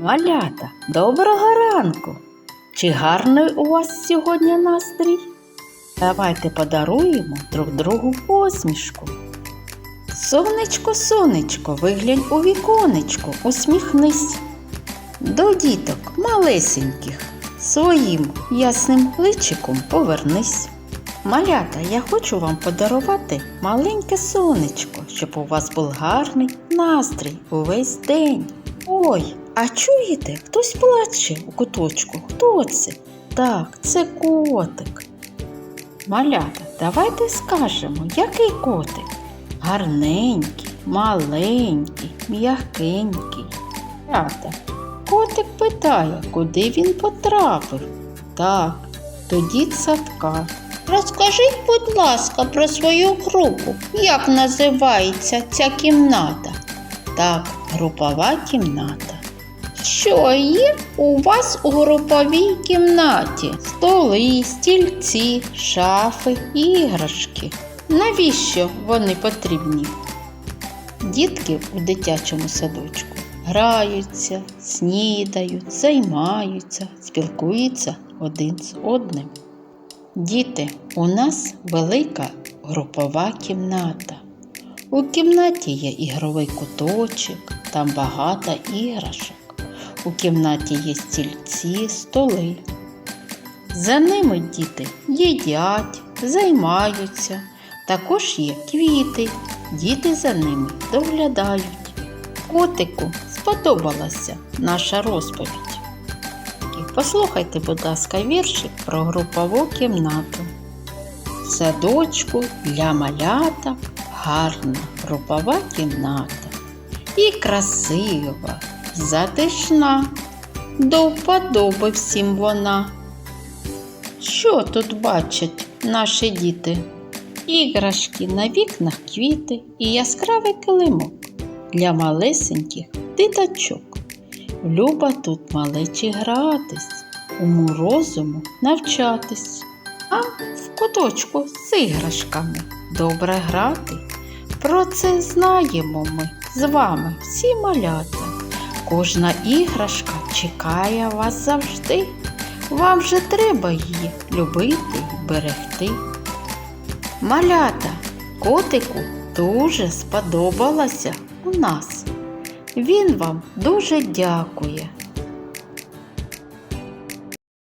Малята, доброго ранку! Чи гарний у вас сьогодні настрій? Давайте подаруємо друг другу посмішку. Сонечко, сонечко, виглянь у віконечко, усміхнись. До діток малесеньких своїм ясним личиком повернись. Малята, я хочу вам подарувати маленьке сонечко, щоб у вас був гарний настрій увесь день. Ой, а чуєте, хтось плаче у куточку. Хто це? Так, це котик. Малята, давайте скажемо, який котик? Гарненький, маленький, м'якенький. Малята, котик питає, куди він потрапив. Так, до дітсадка. Розкажіть, будь ласка, про свою групу. Як називається ця кімната? Так, групова кімната. Що є у вас у груповій кімнаті? Столи, стільці, шафи, іграшки. Навіщо вони потрібні? Дітки у дитячому садочку граються, снідають, займаються, спілкуються один з одним. Діти, у нас велика групова кімната. У кімнаті є ігровий куточок, там багато іграшок. У кімнаті є стільці, столи. За ними діти їдять, займаються. Також є квіти, діти за ними доглядають. Котику сподобалася наша розповідь. І Послухайте, будь ласка, віршик про групову кімнату. Садочку для малята гарна групова кімната. І красива, затишна, до вподоби всім вона. Що тут бачать наші діти? Іграшки на вікнах квіти і яскравий килимок для малесеньких дитачок. Люба тут малечі гратись, уму розуму навчатись, а в куточку з іграшками добре грати. Про це знаємо ми з вами всі малята. Кожна іграшка чекає вас завжди. Вам же треба її любити берегти. Малята, котику дуже сподобалася у нас. Він вам дуже дякує